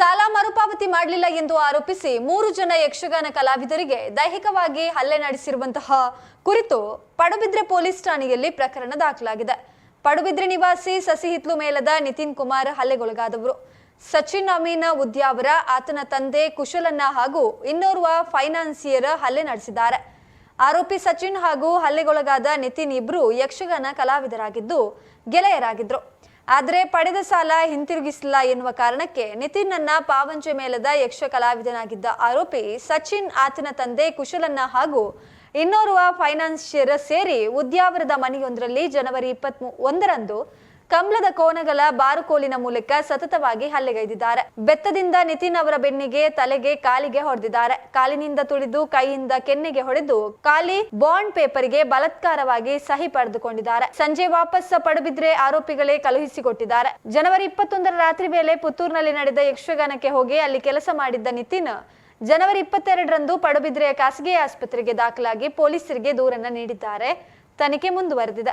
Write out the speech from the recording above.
ಸಾಲ ಮರುಪಾವತಿ ಮಾಡಲಿಲ್ಲ ಎಂದು ಆರೋಪಿಸಿ ಮೂರು ಜನ ಯಕ್ಷಗಾನ ಕಲಾವಿದರಿಗೆ ದೈಹಿಕವಾಗಿ ಹಲ್ಲೆ ನಡೆಸಿರುವಂತಹ ಕುರಿತು ಪಡುಬಿದ್ರೆ ಪೊಲೀಸ್ ಠಾಣೆಯಲ್ಲಿ ಪ್ರಕರಣ ದಾಖಲಾಗಿದೆ. ಪಡುಬಿದ್ರೆ ನಿವಾಸಿ ಸಸಿಹಿತ್ಲು ಮೇಲದ ನಿತಿನ್ ಕುಮಾರ್ ಹಲ್ಲೆಗೊಳಗಾದವರು. ಸಚಿನ್ ಅಮೀನ ಉದ್ಯಾವರ ಆತನ ತಂದೆ ಕುಶಲನ್ನ ಹಾಗೂ ಇನ್ನೋರ್ವ ಫೈನಾನ್ಸಿಯರ್ ಹಲ್ಲೆ ನಡೆಸಿದ್ದಾರೆ. ಆರೋಪಿ ಸಚಿನ್ ಹಾಗೂ ಹಲ್ಲೆಗೊಳಗಾದ ನಿತಿನ್ ಇಬ್ರು ಯಕ್ಷಗಾನ ಕಲಾವಿದರಾಗಿದ್ದು ಗೆಳೆಯರಾಗಿದ್ರು. ಆದರೆ ಪಡೆದ ಸಾಲ ಹಿಂತಿರುಗಿಸಿಲ್ಲ ಎನ್ನುವ ಕಾರಣಕ್ಕೆ ನಿತಿನ್ನನ್ನ ಪಾವಂಜೆ ಮೇಲದ ಯಕ್ಷ ಕಲಾವಿದನಾಗಿದ್ದ ಆರೋಪಿ ಸಚಿನ್ ಆತನ ತಂದೆ ಕುಶಲನ್ನ ಹಾಗೂ ಇನ್ನೋರ್ವ ಫೈನಾನ್ಸಿಯರ್ ಸೇರಿ ಉದ್ಯಾವರದ ಮನೆಯೊಂದರಲ್ಲಿ ಜನವರಿ ಇಪ್ಪತ್ತ್ ಒಂದರಂದು ಕಮಲದ ಕೋನಗಳ ಬಾರುಕೋಲಿನ ಮೂಲಕ ಸತತವಾಗಿ ಹಲ್ಲೆಗೈದಿದ್ದಾರೆ. ಬೆತ್ತದಿಂದ ನಿತಿನ್ ಅವರ ಬೆನ್ನಿಗೆ ತಲೆಗೆ ಕಾಲಿಗೆ ಹೊಡೆದಿದ್ದಾರೆ. ಕಾಲಿನಿಂದ ತುಳಿದು ಕೈಯಿಂದ ಕೆನ್ನೆಗೆ ಹೊಡೆದು ಕಾಲಿ ಬಾಂಡ್ ಪೇಪರ್ಗೆ ಬಲಾತ್ಕಾರವಾಗಿ ಸಹಿ ಪಡೆದುಕೊಂಡಿದ್ದಾರೆ. ಸಂಜೆ ವಾಪಸ್ ಪಡುಬಿದ್ರೆ ಆರೋಪಿಗಳೇ ಕಳುಹಿಸಿಕೊಟ್ಟಿದ್ದಾರೆ. ಜನವರಿ ಇಪ್ಪತ್ತೊಂದರ ರಾತ್ರಿ ವೇಳೆ ಪುತ್ತೂರಿನಲ್ಲಿ ನಡೆದ ಯಕ್ಷಗಾನಕ್ಕೆ ಹೋಗಿ ಅಲ್ಲಿ ಕೆಲಸ ಮಾಡಿದ್ದ ನಿತಿನ್ ಜನವರಿ ಇಪ್ಪತ್ತೆರಡರಂದು ಪಡುಬಿದ್ರೆಯ ಖಾಸಗಿ ಆಸ್ಪತ್ರೆಗೆ ದಾಖಲಾಗಿ ಪೊಲೀಸರಿಗೆ ದೂರನ್ನ ನೀಡಿದ್ದಾರೆ. ತನಿಖೆ ಮುಂದುವರೆದಿದೆ.